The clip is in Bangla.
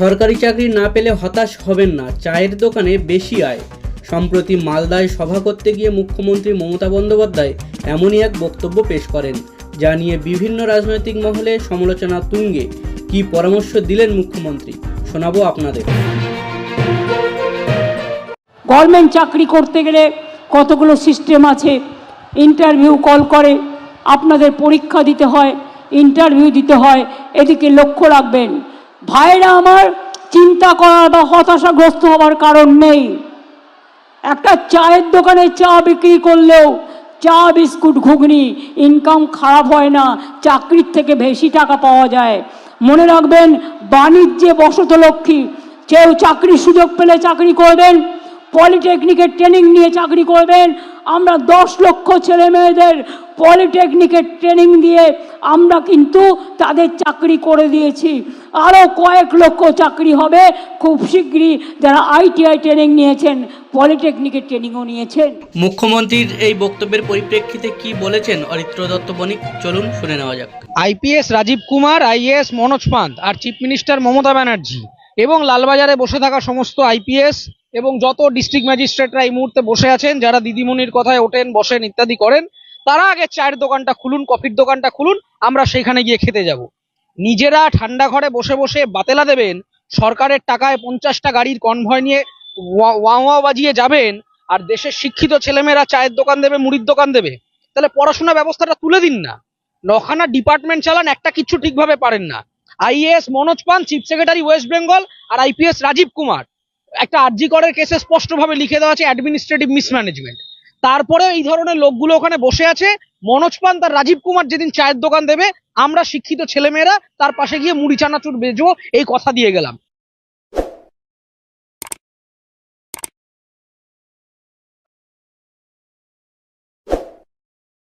সরকারি চাকরি না পেলে হতাশ হবেন না, চায়ের দোকানে বেশি আয়। সম্প্রতি মালদায় সভা করতে গিয়ে মুখ্যমন্ত্রী মমতা বন্দ্যোপাধ্যায় এমনই এক বক্তব্য পেশ করেন, যা নিয়ে বিভিন্ন রাজনৈতিক মহলে সমালোচনা তুঙ্গে। কি পরামর্শ দিলেন মুখ্যমন্ত্রী? শোনাবো আপনাদের। গভর্নমেন্ট চাকরি করতে গেলে কতগুলো সিস্টেম আছে? ইন্টারভিউ কল করে, আপনাদের পরীক্ষা দিতে হয়, ইন্টারভিউ দিতে হয়, এদিকে লক্ষ্য রাখবেন। ভাইরা আমার চিন্তা করার বা হতাশাগ্রস্ত হওয়ার কারণ নেই। একটা চায়ের দোকানে চা বিক্রি করলেও চা, বিস্কুট, ঘুগনি ইনকাম খারাপ হয় না, চাকরির থেকে বেশি টাকা পাওয়া যায়। মনে রাখবেন, বাণিজ্যে বসত লক্ষ্মী, কেউ চাকরির সুযোগ পেলে চাকরি করবেন পলিটেকনিকের ট্রেনিং নিয়ে চাকরি করবেন। আমরা দশ লক্ষ ছেলে মেয়েদের পলিটেকনিকের ট্রেনিং দিয়ে আমরা কিন্তু তাদের চাকরি করে দিয়েছি। আরও কয়েক লক্ষ চাকরি হবে। খুব শীঘ্রই যারা আইটিআই ট্রেনিং নিয়েছেন পলিটেকনিকের ট্রেনিংও নিয়েছেন। মুখ্যমন্ত্রীর এই বক্তব্যের পরিপ্রেক্ষিতে কি বলেছেন অরিত্র দত্ত বণিক? চলুন শুনে নেওয়া যাক। আইপিএস রাজীব কুমার আইএএস মনোজ পান্ত আর চিফ মিনিস্টার মমতা ব্যানার্জি এবং লালবাজারে বসে থাকা সমস্ত আইপিএস এবং যত ডিস্ট্রিক্ট ম্যাজিস্ট্রেটরা এই মুহূর্তে বসে আছেন, যারা দিদিমণির কথায় ওঠেন, বসেন ইত্যাদি করেন, তারা আগে চায়ের দোকানটা খুলুন, কফির দোকানটা খুলুন, আমরা সেইখানে গিয়ে খেতে যাব। নিজেরা ঠান্ডা ঘরে বসে বসে বাতেলা দেবেন, সরকারের টাকায় পঞ্চাশটা গাড়ির কনভয় নিয়ে ওয়া ওয়া বাজিয়ে যাবেন, আর দেশের শিক্ষিত ছেলেমেয়েরা চায়ের দোকান দেবে, মুড়ির দোকান দেবে, তাহলে পড়াশোনা ব্যবস্থাটা তুলে দিন না। নখানা ডিপার্টমেন্ট চালান, একটা কিচ্ছু ঠিকভাবে পারেন না। IAS Manoj Pant chief secretary West Bengal আর আইপিএস রাজীব কুমার। একটা আর্জি করের কেসে স্পষ্টভাবে লিখে দেওয়া আছে অ্যাডমিনিস্ট্রেটিভ মিসম্যানেজমেন্ট তারপরে এই ধরনের লোকগুলো ওখানে বসে আছে। মনোজ পান তার রাজীব কুমার যেদিন চায়ের দোকান দেবে, আমরা শিক্ষিত ছেলেমেয়েরা তার পাশে গিয়ে মুড়ি, চানাচুর বেজবো এই কথা দিয়ে গেলাম।